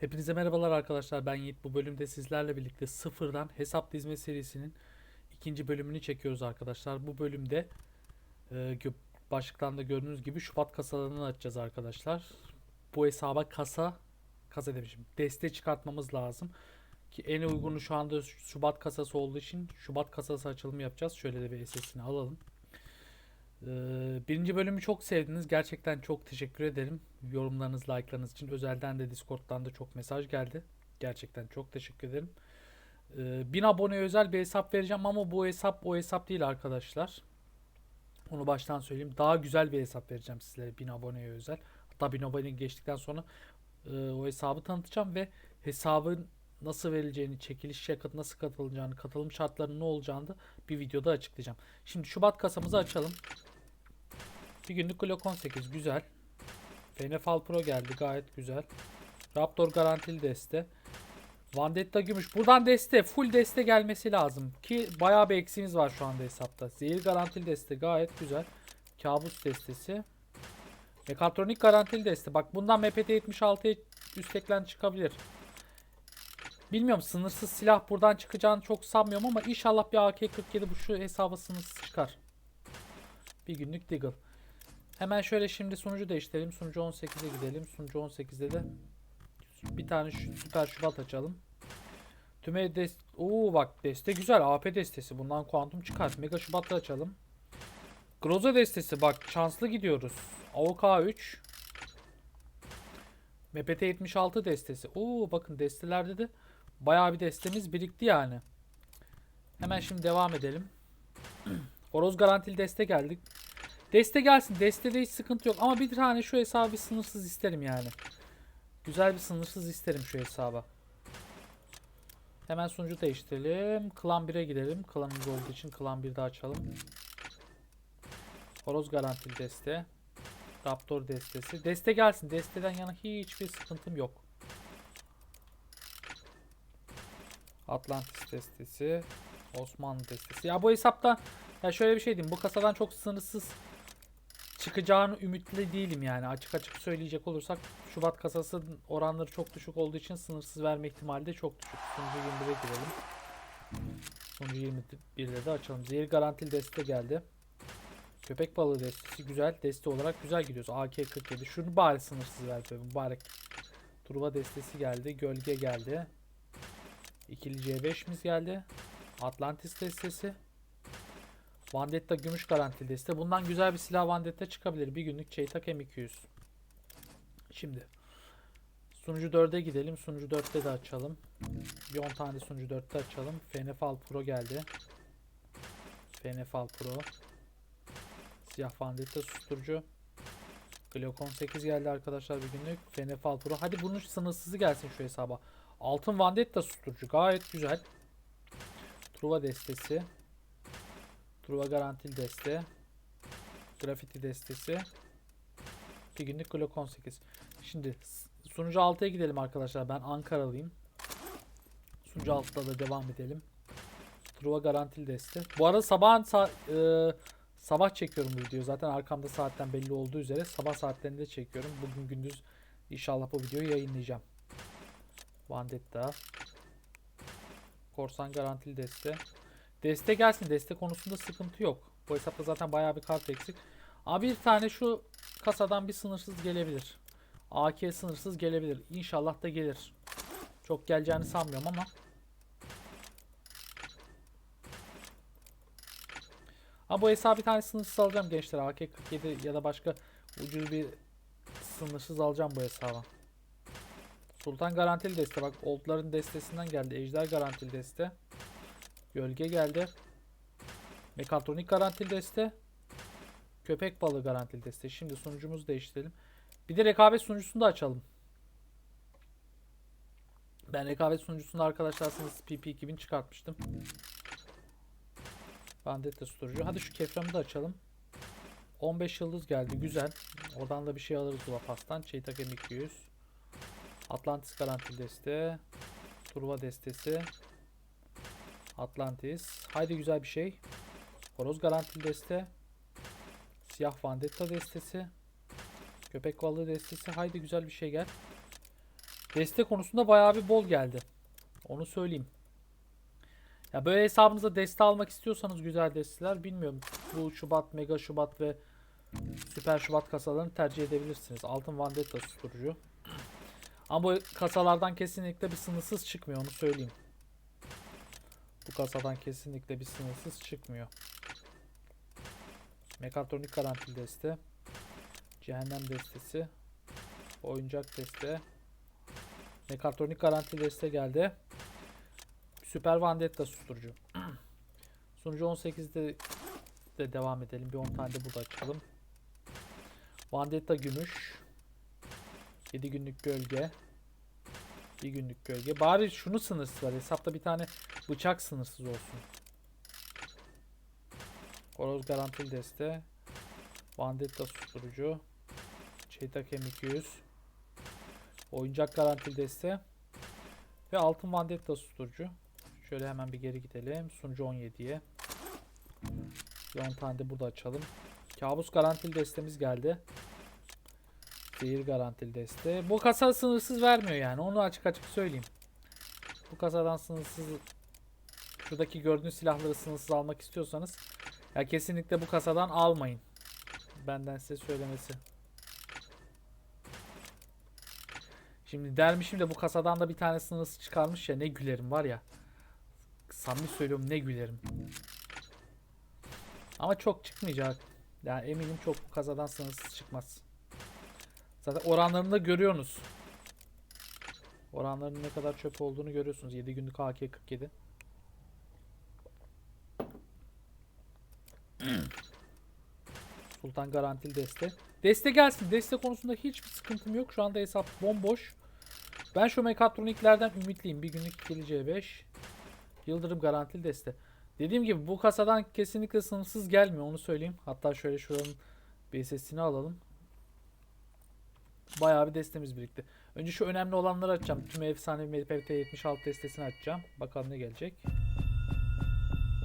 Hepinize merhabalar arkadaşlar. Ben Yiğit. Bu bölümde sizlerle birlikte sıfırdan hesap dizme serisinin ikinci bölümünü çekiyoruz arkadaşlar. Bu bölümde e, başlıktan da gördüğünüz gibi Şubat kasalarını açacağız arkadaşlar. Bu hesaba kasa kasa demişim. Deste çıkartmamız lazım. Ki en uygunu şu anda Şubat kasası olduğu için Şubat kasası açılımı yapacağız. Şöyle de bir SS'ini alalım. Ee, birinci bölümü çok sevdiniz. Gerçekten çok teşekkür ederim. Yorumlarınız, like'larınız için. Özelden de Discord'dan da çok mesaj geldi. Gerçekten çok teşekkür ederim. Ee, 1000 aboneye özel bir hesap vereceğim ama bu hesap o hesap değil arkadaşlar. Onu baştan söyleyeyim. Daha güzel bir hesap vereceğim sizlere 1000 aboneye özel. Hatta 1000 abone geçtikten sonra e, o hesabı tanıtacağım ve hesabın nasıl verileceğini, çekiliş yakıt nasıl katılacağını, katılım şartlarının ne olacağını da bir videoda açıklayacağım. Şimdi Şubat kasamızı açalım. Bir günlük Glock 18 güzel. Fenefal Pro geldi gayet güzel. Raptor garantili deste. Vandetta gümüş. Buradan deste, full deste gelmesi lazım. Ki bayağı bir eksiğimiz var şu anda hesapta. Zehir garantili deste gayet güzel. Kabus destesi. Mekatronik garantili deste. Bak bundan MPT 76'ya üst eklen çıkabilir. Bilmiyorum sınırsız silah buradan çıkacağını çok sanmıyorum ama inşallah bir AK-47 bu şu hesaba sınırsız çıkar. Bir günlük Deagle. Hemen şöyle şimdi sunucu değiştirelim. Sunucu 18'e gidelim. Sunucu 18'de de bir tane süper şubat açalım. Tüme dest Oo bak deste güzel. AP destesi. Bundan kuantum çıkar. Mega şubatı açalım. Groza destesi bak şanslı gidiyoruz. AOK 3 MPT 76 destesi. Oo bakın destelerde de bayağı bir destemiz birikti yani. Hemen şimdi devam edelim. Horoz garantili deste geldik. Deste gelsin. Destede hiç sıkıntı yok. Ama bir tane şu hesabı sınırsız isterim yani. Güzel bir sınırsız isterim şu hesaba. Hemen sunucu değiştirelim. Klan 1'e gidelim. Klanımız olduğu için klan 1'de açalım. Horoz garantili deste. Raptor destesi. Deste gelsin. Desteden yana hiçbir sıkıntım yok. Atlantis destesi. Osmanlı destesi. Ya bu hesapta ya şöyle bir şey diyeyim. Bu kasadan çok sınırsız çıkacağını ümitli değilim yani. Açık açık söyleyecek olursak Şubat kasası oranları çok düşük olduğu için sınırsız verme ihtimali de çok düşük. Sunucu 21'e girelim. Sunucu 21'de de açalım. Zehir garantili deste geldi. Köpek balığı destesi güzel. Deste olarak güzel gidiyoruz. AK-47. Şunu bari sınırsız ver be mübarek. Turba destesi geldi. Gölge geldi. İkili C5'imiz geldi. Atlantis destesi. Vandetta gümüş garantili deste. Bundan güzel bir silah Vandetta çıkabilir. Bir günlük Çeytak M200. Şimdi sunucu 4'e gidelim. Sunucu 4'te de açalım. Bir 10 tane sunucu 4'te açalım. Fenefal Pro geldi. Fenefal Pro. Siyah Vandetta susturucu. Glock 18 geldi arkadaşlar bir günlük. Fenefal Pro. Hadi bunun sınırsızı gelsin şu hesaba. Altın Vandetta susturucu. Gayet güzel. Truva destesi. Truva garantili deste. Grafiti destesi. Bir günlük Glock 18. Şimdi sunucu 6'ya gidelim arkadaşlar. Ben Ankaralıyım. Sunucu 6'da da devam edelim. Truva garantili deste. Bu arada sabah sa- e, sabah çekiyorum bu videoyu. Zaten arkamda saatten belli olduğu üzere sabah saatlerinde çekiyorum. Bugün gündüz inşallah bu videoyu yayınlayacağım. Vandetta. Korsan garantili deste. Deste gelsin. Deste konusunda sıkıntı yok. Bu hesapta zaten bayağı bir kart eksik. Ama bir tane şu kasadan bir sınırsız gelebilir. AK sınırsız gelebilir. İnşallah da gelir. Çok geleceğini sanmıyorum ama. Ama bu hesabı bir tane sınırsız alacağım gençler. AK-47 ya da başka ucuz bir sınırsız alacağım bu hesaba. Sultan garantili deste. Bak oldların destesinden geldi. Ejder garantili deste. Gölge geldi. Mekatronik garantili deste. Köpek balığı garantili deste. Şimdi sunucumuzu değiştirelim. Bir de rekabet sunucusunu da açalım. Ben rekabet sunucusunda arkadaşlar sınırsız PP2000 çıkartmıştım. Bandetta susturucu. Hadi şu keframı da açalım. 15 yıldız geldi. Güzel. Oradan da bir şey alırız Duvapas'tan. Çeytak M200. Atlantis garantili deste. Turva destesi. Atlantis. Haydi güzel bir şey. Horoz garantili deste. Siyah Vandetta destesi. Köpek balığı destesi. Haydi güzel bir şey gel. Deste konusunda bayağı bir bol geldi. Onu söyleyeyim. Ya böyle hesabınıza deste almak istiyorsanız güzel desteler bilmiyorum. Bu Şubat, Mega Şubat ve Süper Şubat kasalarını tercih edebilirsiniz. Altın Vandetta susturucu. Ama bu kasalardan kesinlikle bir sınırsız çıkmıyor onu söyleyeyim. Bu kasadan kesinlikle bir sınırsız çıkmıyor. Mekatronik garantili deste. Cehennem destesi. Oyuncak deste. Mekatronik garantili deste geldi. Süper Vandetta susturucu. Sunucu 18'de de devam edelim. Bir 10 tane de burada açalım. Vandetta gümüş. 7 günlük gölge. 1 günlük gölge. Bari şunu sınırsız var. Hesapta bir tane bıçak sınırsız olsun. Horoz garantili deste. Vandetta susturucu. Çeytak M200. Oyuncak garantili deste. Ve altın Vandetta susturucu. Şöyle hemen bir geri gidelim. Sunucu 17'ye. Bir 10 tane de burada açalım. Kabus garantili destemiz geldi. Zehir garantili deste. Bu kasa sınırsız vermiyor yani. Onu açık açık söyleyeyim. Bu kasadan sınırsız şuradaki gördüğünüz silahları sınırsız almak istiyorsanız ya kesinlikle bu kasadan almayın. Benden size söylemesi. Şimdi dermişim de bu kasadan da bir tane sınırsız çıkarmış ya ne gülerim var ya. Samimi söylüyorum ne gülerim. Ama çok çıkmayacak. Yani eminim çok bu kasadan sınırsız çıkmaz. Zaten oranlarını da görüyorsunuz. Oranların ne kadar çöp olduğunu görüyorsunuz. 7 günlük AK-47. Sultan garantili deste. Deste gelsin. Deste konusunda hiçbir sıkıntım yok. Şu anda hesap bomboş. Ben şu mekatroniklerden ümitliyim. Bir günlük ikili C5. Yıldırım garantili deste. Dediğim gibi bu kasadan kesinlikle sınırsız gelmiyor. Onu söyleyeyim. Hatta şöyle şuranın BSS'ini alalım. Bayağı bir destemiz birikti. Önce şu önemli olanları açacağım. Tüm efsane MPT 76 destesini açacağım. Bakalım ne gelecek.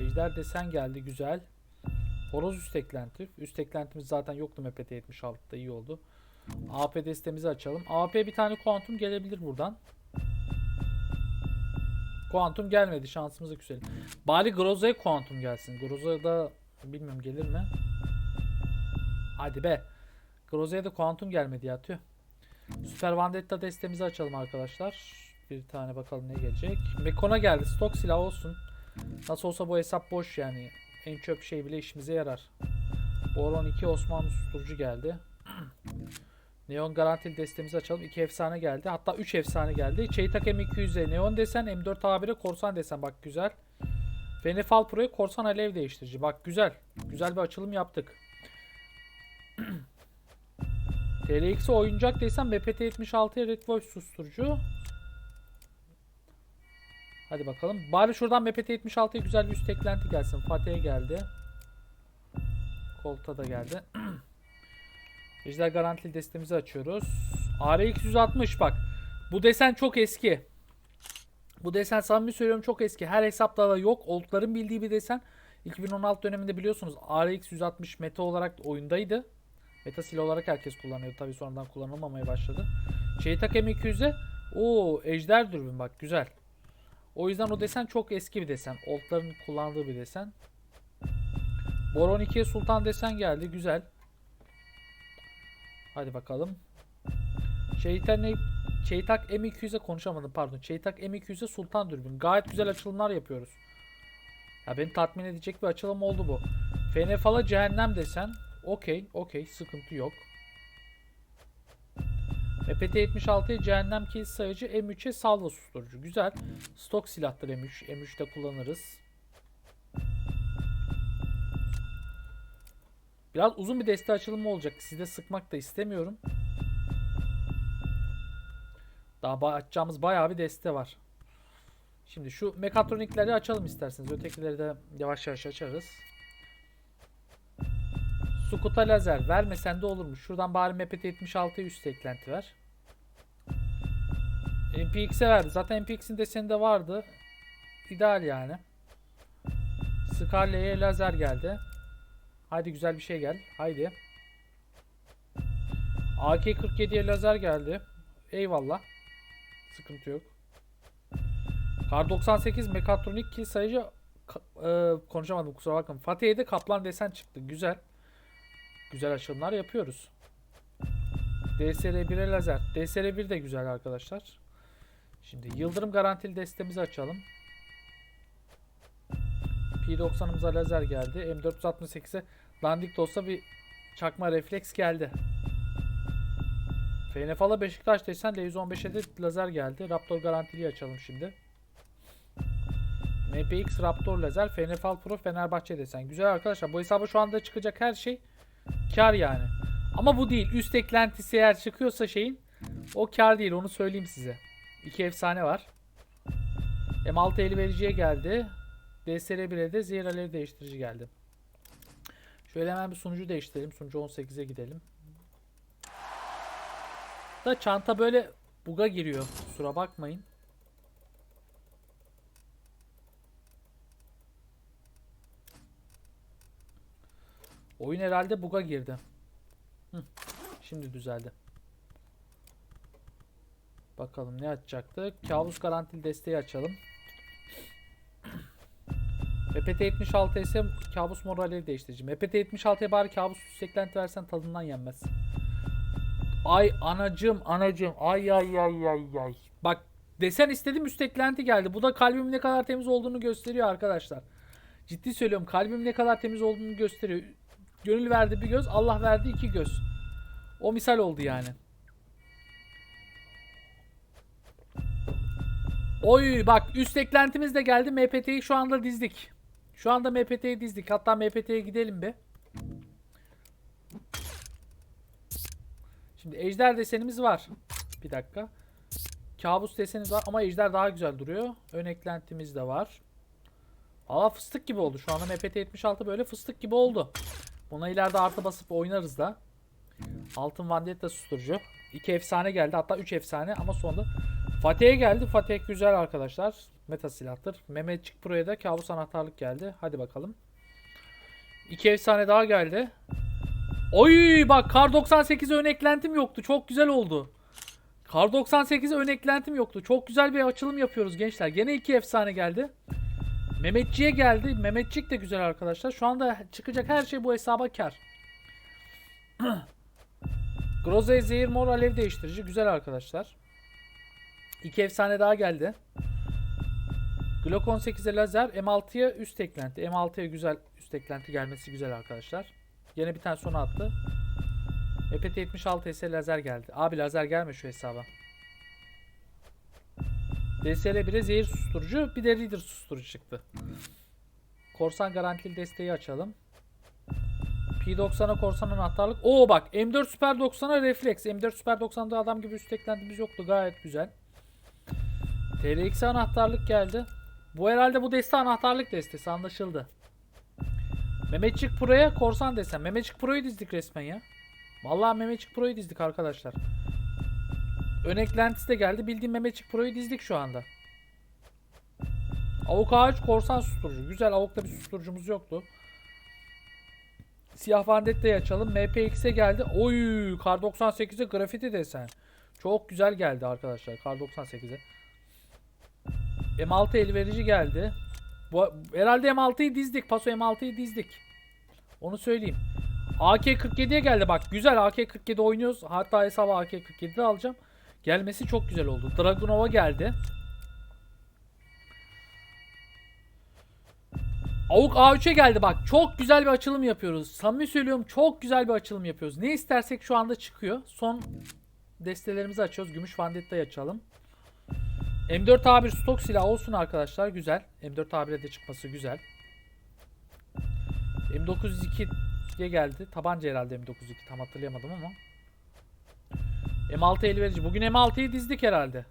Ejder desen geldi. Güzel. Horoz üst eklenti. Üst eklentimiz zaten yoktu MPT 76'da. iyi oldu. AP destemizi açalım. AP bir tane kuantum gelebilir buradan. Kuantum gelmedi. Şansımız yükselim. Bari Groza'ya kuantum gelsin. Groza'da bilmiyorum gelir mi? Hadi be. Groza'ya da kuantum gelmedi ya tüh. Süper Vandetta destemizi açalım arkadaşlar. Bir tane bakalım ne gelecek. Mekona geldi. Stok silah olsun. Nasıl olsa bu hesap boş yani. En çöp şey bile işimize yarar. Boron 2 Osmanlı susturucu geldi. Neon garantili destemizi açalım. 2 efsane geldi. Hatta 3 efsane geldi. Çeytak M200'e Neon desen, M4 A1'e Korsan desen. Bak güzel. Fenefal Pro'ya Korsan Alev değiştirici. Bak güzel. Güzel bir açılım yaptık. TRX'e oyuncak desem BPT-76'ya Red Voice susturucu. Hadi bakalım. Bari şuradan BPT-76'ya güzel bir üst eklenti gelsin. Fatih'e geldi. Kolta da geldi. Ejder garantili destemizi açıyoruz. RX 160 bak. Bu desen çok eski. Bu desen samimi söylüyorum çok eski. Her hesapta da yok. Oldların bildiği bir desen. 2016 döneminde biliyorsunuz RX 160 meta olarak oyundaydı. Meta silah olarak herkes kullanıyor. Tabii sonradan kullanılmamaya başladı. Şeytak M200'e o ejder dürbün bak güzel. O yüzden o desen çok eski bir desen. Oldların kullandığı bir desen. Boron 2'ye Sultan desen geldi. Güzel. Hadi bakalım. Şeytan Çeytak M200'e konuşamadım pardon. Çeytak M200'e Sultan dürbün. Gayet güzel açılımlar yapıyoruz. Ya beni tatmin edecek bir açılım oldu bu. Fenefal'a cehennem desen. Okey, okey. Sıkıntı yok. MPT 76'ya cehennem kilit sayıcı M3'e salva susturucu. Güzel. Stok silahtır M3. M3'te kullanırız. Biraz uzun bir deste açılımı olacak. Sizi sıkmak da istemiyorum. Daha açacağımız bayağı bir deste var. Şimdi şu mekatronikleri açalım isterseniz. Ötekileri de yavaş yavaş açarız. Sukuta lazer vermesen de olurmuş. Şuradan bari MPT 76'ya üst eklenti ver. MPX'e verdi. Zaten MPX'in deseni de vardı. İdeal yani. Scarlet'e lazer geldi. Haydi güzel bir şey gel. Haydi. AK-47'ye lazer geldi. Eyvallah. Sıkıntı yok. Kar 98 mekatronik ki sayıcı e, konuşamadım kusura bakmayın. Fatih'e de kaplan desen çıktı. Güzel. Güzel açılımlar yapıyoruz. DSR1'e lazer. DSR1 de güzel arkadaşlar. Şimdi yıldırım garantili destemizi açalım. P90'ımıza lazer geldi. M468'e dandik de olsa bir çakma refleks geldi. FNFA'la Beşiktaş desen L115'e de lazer geldi. Raptor garantili açalım şimdi. MPX Raptor lazer, FNFAL Pro Fenerbahçe desen. Güzel arkadaşlar. Bu hesaba şu anda çıkacak her şey kar yani. Ama bu değil. Üst eklentisi eğer çıkıyorsa şeyin o kar değil. Onu söyleyeyim size. İki efsane var. M6 eli vericiye geldi. DSR1'e de zehir değiştirici geldi. Şöyle hemen bir sunucu değiştirelim. Sunucu 18'e gidelim. Da çanta böyle buga giriyor. Kusura bakmayın. Oyun herhalde buga girdi. Hı, Şimdi düzeldi. Bakalım ne açacaktı? Kabus garantili desteği açalım. MPT-76 ise kabus morali değiştirici. MPT-76'ya bari kabus eklenti versen tadından yenmez. Ay anacım anacım ay ay ay ay ay. Bak desen istedim üst eklenti geldi. Bu da kalbimin ne kadar temiz olduğunu gösteriyor arkadaşlar. Ciddi söylüyorum kalbim ne kadar temiz olduğunu gösteriyor. Gönül verdi bir göz Allah verdi iki göz. O misal oldu yani. Oy bak üst eklentimiz de geldi. MPT'yi şu anda dizdik. Şu anda MPT'yi dizdik. Hatta MPT'ye gidelim bir. Şimdi ejder desenimiz var. Bir dakika. Kabus desenimiz var ama ejder daha güzel duruyor. Ön eklentimiz de var. Aa fıstık gibi oldu. Şu anda MPT 76 böyle fıstık gibi oldu. Buna ileride artı basıp oynarız da. Altın Vandetta susturucu. 2 efsane geldi. Hatta 3 efsane ama sonunda Fatih'e geldi. Fatih güzel arkadaşlar. Meta silahtır. Mehmetçik Pro'ya da kabus anahtarlık geldi. Hadi bakalım. 2 efsane daha geldi. Oy bak Kar 98 ön eklentim yoktu. Çok güzel oldu. Kar 98 ön eklentim yoktu. Çok güzel bir açılım yapıyoruz gençler. Gene 2 efsane geldi. Mehmetçiğe geldi. Mehmetçik de güzel arkadaşlar. Şu anda çıkacak her şey bu hesaba kar. Groze zehir mor alev değiştirici. Güzel arkadaşlar. İki efsane daha geldi. Glock 18'e lazer. M6'ya üst eklenti. M6'ya güzel üst eklenti gelmesi güzel arkadaşlar. Yine bir tane sona attı. EPT 76 ise lazer geldi. Abi lazer gelme şu hesaba. DSR 1'e zehir susturucu bir de reader susturucu çıktı. Korsan garantili desteği açalım. P90'a korsan anahtarlık. Oo bak M4 Super 90'a refleks. M4 Super 90'da adam gibi üst eklentimiz yoktu. Gayet güzel. TRX anahtarlık geldi. Bu herhalde bu deste anahtarlık destesi anlaşıldı. Mehmetçik Pro'ya korsan desen. Mehmetçik Pro'yu dizdik resmen ya. Vallahi Mehmetçik Pro'yu dizdik arkadaşlar. Ön eklentisi de geldi. Bildiğim Mehmetçik Pro'yu dizdik şu anda. Avuk ağaç korsan susturucu. Güzel avukta bir susturucumuz yoktu. Siyah Vandetta'yı açalım. MPX'e geldi. Oy Kar 98'e grafiti desen. Çok güzel geldi arkadaşlar Kar 98'e. M6 elverici geldi. Bu, herhalde M6'yı dizdik. Paso M6'yı dizdik. Onu söyleyeyim. AK-47'ye geldi bak. Güzel AK-47 oynuyoruz. Hatta hesabı AK-47'de alacağım. Gelmesi çok güzel oldu. Dragunova geldi. Avuk A3'e geldi bak. Çok güzel bir açılım yapıyoruz. Samimi söylüyorum çok güzel bir açılım yapıyoruz. Ne istersek şu anda çıkıyor. Son destelerimizi açıyoruz. Gümüş Vandetta'yı açalım. M4 A1 stok silah olsun arkadaşlar. Güzel. M4 A1'e de çıkması güzel. M902'ye geldi. Tabanca herhalde M902 tam hatırlayamadım ama. M6 el. Bugün M6'yı dizdik herhalde.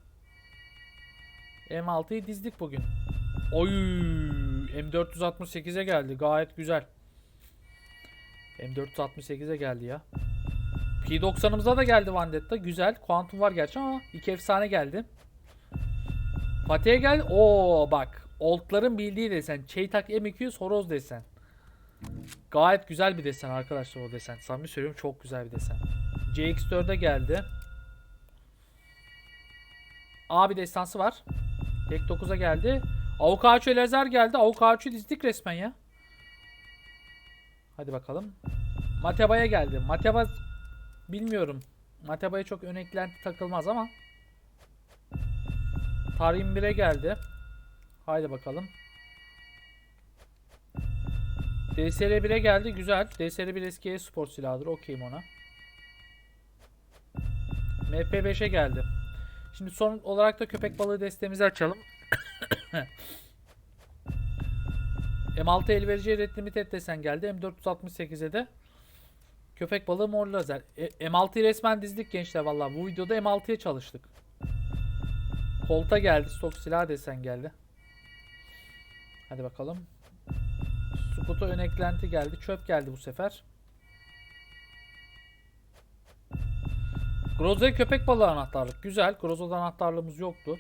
M6'yı dizdik bugün. Oy M468'e geldi. Gayet güzel. M468'e geldi ya. P90'ımıza da geldi Vandetta. Güzel. Quantum var gerçi ama iki efsane geldi. Fatih'e geldi. Oo bak. Old'ların bildiği desen. Çeytak M200 horoz desen. Gayet güzel bir desen arkadaşlar o desen. Samimi söylüyorum çok güzel bir desen. CX4'e geldi. Abi destansı var. Tek 9'a geldi. Avukaço lazer geldi. Avukaço dizdik resmen ya. Hadi bakalım. Mateba'ya geldi. Mateba bilmiyorum. Mateba'ya çok ön takılmaz ama. Tarim 1'e geldi. Haydi bakalım. DSR 1'e geldi. Güzel. DSR 1 eski spor silahıdır. Okeyim ona. MP5'e geldi. Şimdi son olarak da köpek balığı destemizi açalım. M6 elverici Red Limited desen geldi. M468'e de köpek balığı mor lazer. E, M6'yı resmen dizdik gençler valla. Bu videoda M6'ya çalıştık. Kolta geldi. Stok silah desen geldi. Hadi bakalım. Scoot'a ön eklenti geldi. Çöp geldi bu sefer. Groza köpek balığı anahtarlık. Güzel. Groza'da anahtarlığımız yoktu.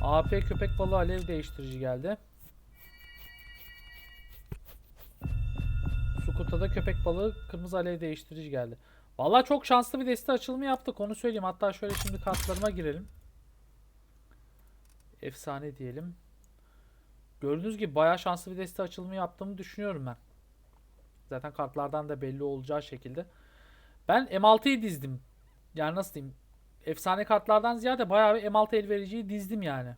AP köpek balığı alev değiştirici geldi. Sukuta'da köpek balığı kırmızı alev değiştirici geldi. Vallahi çok şanslı bir deste açılımı yaptık onu söyleyeyim. Hatta şöyle şimdi kartlarıma girelim. Efsane diyelim. Gördüğünüz gibi bayağı şanslı bir deste açılımı yaptığımı düşünüyorum ben. Zaten kartlardan da belli olacağı şekilde. Ben M6'yı dizdim. Yani nasıl diyeyim? Efsane kartlardan ziyade bayağı bir M6 el vericiyi dizdim yani.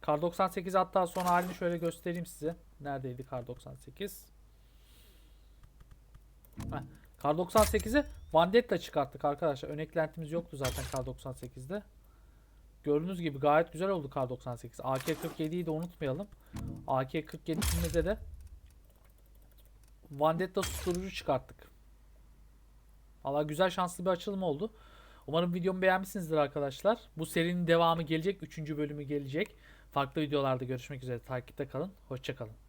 Kar 98 hatta son halini şöyle göstereyim size. Neredeydi Kar 98? Heh. Kar 98'i Vandetta çıkarttık arkadaşlar. Ön eklentimiz yoktu zaten Kar 98'de. Gördüğünüz gibi gayet güzel oldu Kar 98. AK-47'yi de unutmayalım. AK-47'imizde de Vandetta susturucu çıkarttık. Valla güzel şanslı bir açılım oldu. Umarım videomu beğenmişsinizdir arkadaşlar. Bu serinin devamı gelecek. Üçüncü bölümü gelecek. Farklı videolarda görüşmek üzere. Takipte kalın. Hoşçakalın.